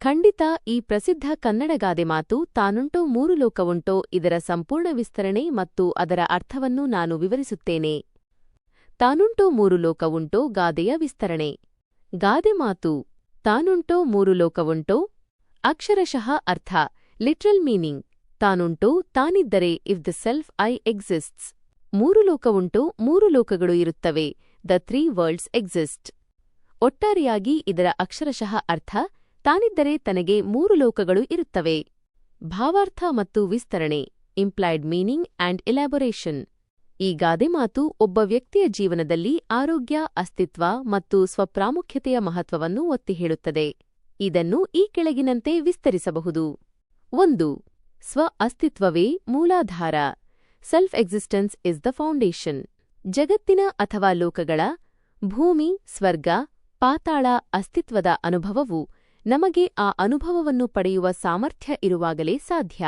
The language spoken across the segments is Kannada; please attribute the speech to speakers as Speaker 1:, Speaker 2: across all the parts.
Speaker 1: ಖಂಡಿತ ಈ ಪ್ರಸಿದ್ಧ ಕನ್ನಡ ಗಾದೆ ಮಾತು ತಾನುಂಟೋ ಮೂರು ಲೋಕವುಂಟೋ ಇದರ ಸಂಪೂರ್ಣ ವಿಸ್ತರಣೆ ಮತ್ತು ಅದರ ಅರ್ಥವನ್ನು ನಾನು ವಿವರಿಸುತ್ತೇನೆ. ತಾನುಂಟೋ ಮೂರು ಲೋಕವುಂಟೋ ಗಾದೆಯ ವಿಸ್ತರಣೆ. ಗಾದೆ ಮಾತು ತಾನುಂಟೋ ಮೂರು ಲೋಕವುಂಟೋ ಅಕ್ಷರಶಃ ಅರ್ಥ ಲಿಟ್ರಲ್ ಮೀನಿಂಗ್ ತಾನುಂಟೋ ತಾನಿದ್ದರೆ if the self I exists ಮೂರು ಲೋಕವುಂಟೋ ಮೂರು ಲೋಕಗಳು ಇರುತ್ತವೆ ದ ತ್ರೀ ವರ್ಲ್ಡ್ಸ್ ಎಕ್ಸಿಸ್ಟ್. ಒಟ್ಟಾರೆಯಾಗಿ ಇದರ ಅಕ್ಷರಶಃ ಅರ್ಥ ತಾನಿದ್ದರೆ ತನಗೆ ಮೂರು ಲೋಕಗಳು ಇರುತ್ತವೆ. ಭಾವಾರ್ಥ ಮತ್ತು ವಿಸ್ತರಣೆ ಇಂಪ್ಲಾಯ್ಡ್ ಮೀನಿಂಗ್ ಆಂಡ್ ಎಲಾಬೊರೇಷನ್ ಈ ಗಾದೆ ಮಾತು ಒಬ್ಬ ವ್ಯಕ್ತಿಯ ಜೀವನದಲ್ಲಿ ಆರೋಗ್ಯ, ಅಸ್ತಿತ್ವ ಮತ್ತು ಸ್ವಪ್ರಾಮುಖ್ಯತೆಯ ಮಹತ್ವವನ್ನು ಒತ್ತಿ ಹೇಳುತ್ತದೆ. ಇದನ್ನು ಈ ಕೆಳಗಿನಂತೆ ವಿಸ್ತರಿಸಬಹುದು. ಒಂದು, ಸ್ವ ಅಸ್ತಿತ್ವವೇ ಮೂಲಾಧಾರ. Self existence is the foundation ಜಗತ್ತಿನ ಅಥವಾ ಲೋಕಗಳ ಭೂಮಿ, ಸ್ವರ್ಗ, ಪಾತಾಳ ಅಸ್ತಿತ್ವದ ಅನುಭವವು ನಮಗೆ ಆ ಅನುಭವವನ್ನು ಪಡೆಯುವ ಸಾಮರ್ಥ್ಯ ಇರುವಾಗಲೇ ಸಾಧ್ಯ.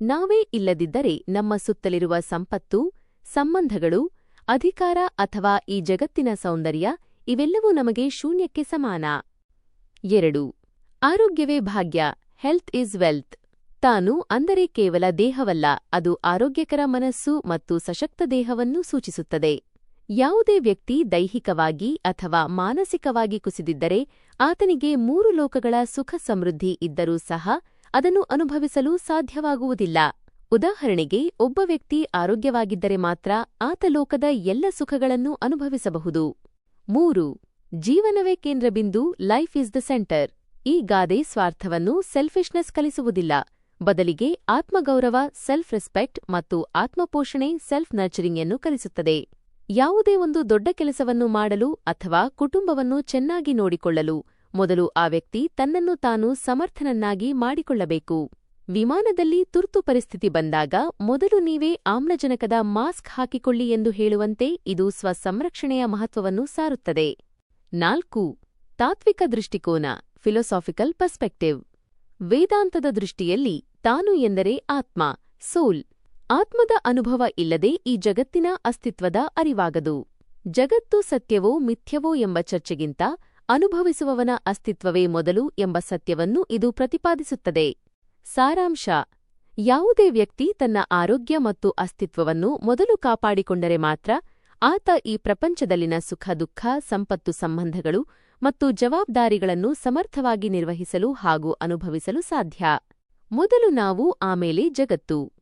Speaker 1: ನಾವೇ ಇಲ್ಲದಿದ್ದರೆ ನಮ್ಮ ಸುತ್ತಲಿರುವ ಸಂಪತ್ತು, ಸಂಬಂಧಗಳು, ಅಧಿಕಾರ ಅಥವಾ ಈ ಜಗತ್ತಿನ ಸೌಂದರ್ಯ ಇವೆಲ್ಲವೂ ನಮಗೆ ಶೂನ್ಯಕ್ಕೆ ಸಮಾನ. ಎರಡು. ಆರೋಗ್ಯವೇ ಭಾಗ್ಯ ಹೆಲ್ತ್ ಈಸ್ ವೆಲ್ತ್ ತಾನು ಅಂದರೆ ಕೇವಲ ದೇಹವಲ್ಲ, ಅದು ಆರೋಗ್ಯಕರ ಮನಸ್ಸು ಮತ್ತು ಸಶಕ್ತ ದೇಹವನ್ನು ಸೂಚಿಸುತ್ತದೆ. ಯಾವುದೇ ವ್ಯಕ್ತಿ ದೈಹಿಕವಾಗಿ ಅಥವಾ ಮಾನಸಿಕವಾಗಿ ಕುಸಿದಿದ್ದರೆ ಆತನಿಗೆ ಮೂರು ಲೋಕಗಳ ಸುಖ ಸಮೃದ್ಧಿ ಇದ್ದರೂ ಸಹ ಅದನ್ನು ಅನುಭವಿಸಲು ಸಾಧ್ಯವಾಗುವುದಿಲ್ಲ. ಉದಾಹರಣೆಗೆ, ಒಬ್ಬ ವ್ಯಕ್ತಿ ಆರೋಗ್ಯವಾಗಿದ್ದರೆ ಮಾತ್ರ ಆತ ಲೋಕದ ಎಲ್ಲ ಸುಖಗಳನ್ನು ಅನುಭವಿಸಬಹುದು. ಮೂರು, ಜೀವನವೇ ಕೇಂದ್ರಬಿಂದು ಲೈಫ್ ಇಸ್ ದ ಸೆಂಟರ್. ಈ ಗಾದೆ ಸ್ವಾರ್ಥವನ್ನು ಸೆಲ್ಫಿಶ್ನೆಸ್ ಕಲಿಸುವುದಿಲ್ಲ. ಬದಲಿಗೆ ಆತ್ಮಗೌರವ, ಸೆಲ್ಫ್ ರೆಸ್ಪೆಕ್ಟ್ ಮತ್ತು ಆತ್ಮಪೋಷಣೆ, ಸೆಲ್ಫ್ ನರ್ಚರಿಂಗ್ ಅನ್ನು ಕಲಿಸುತ್ತದೆ. ಯಾವುದೇ ಒಂದು ದೊಡ್ಡ ಕೆಲಸವನ್ನು ಮಾಡಲು ಅಥವಾ ಕುಟುಂಬವನ್ನು ಚೆನ್ನಾಗಿ ನೋಡಿಕೊಳ್ಳಲು ಮೊದಲು ಆ ವ್ಯಕ್ತಿ ತನ್ನನ್ನು ತಾನು ಸಮರ್ಥನನ್ನಾಗಿ ಮಾಡಿಕೊಳ್ಳಬೇಕು. ವಿಮಾನದಲ್ಲಿ ತುರ್ತು ಪರಿಸ್ಥಿತಿ ಬಂದಾಗ ಮೊದಲು ನೀವೇ ಆಮ್ಲಜನಕದ ಮಾಸ್ಕ್ ಹಾಕಿಕೊಳ್ಳಿ ಎಂದು ಹೇಳುವಂತೆ ಇದು ಸ್ವಸಂರಕ್ಷಣೆಯ ಮಹತ್ವವನ್ನು ಸಾರುತ್ತದೆ. ನಾಲ್ಕು, ತಾತ್ವಿಕ ದೃಷ್ಟಿಕೋನ ಫಿಲೋಸಾಫಿಕಲ್ ಪರ್ಸ್ಪೆಕ್ಟಿವ್ ವೇದಾಂತದ ದೃಷ್ಟಿಯಲ್ಲಿ ತಾನು ಎಂದರೆ ಆತ್ಮ ಸೋಲ್ ಆತ್ಮದ ಅನುಭವ ಇಲ್ಲದೆ ಈ ಜಗತ್ತಿನ ಅಸ್ತಿತ್ವದ ಅರಿವಾಗದು. ಜಗತ್ತು ಸತ್ಯವೋ ಮಿಥ್ಯವೋ ಎಂಬ ಚರ್ಚೆಗಿಂತ ಅನುಭವಿಸುವವನ ಅಸ್ತಿತ್ವವೇ ಮೊದಲು ಎಂಬ ಸತ್ಯವನ್ನು ಇದು ಪ್ರತಿಪಾದಿಸುತ್ತದೆ. ಸಾರಾಂಶ. ಯಾವುದೇ ವ್ಯಕ್ತಿ ತನ್ನ ಆರೋಗ್ಯ ಮತ್ತು ಅಸ್ತಿತ್ವವನ್ನು ಮೊದಲು ಕಾಪಾಡಿಕೊಂಡರೆ ಮಾತ್ರ ಆತ ಈ ಪ್ರಪಂಚದಲ್ಲಿನ ಸುಖ, ದುಃಖ, ಸಂಪತ್ತು ಸಂಬಂಧಗಳು ಮತ್ತು ಜವಾಬ್ದಾರಿಗಳನ್ನು ಸಮರ್ಥವಾಗಿ ನಿರ್ವಹಿಸಲು ಹಾಗೂ ಅನುಭವಿಸಲು ಸಾಧ್ಯ. ಮೊದಲು ನಾವು ಆಮೇಲೆ ಜಗತ್ತು.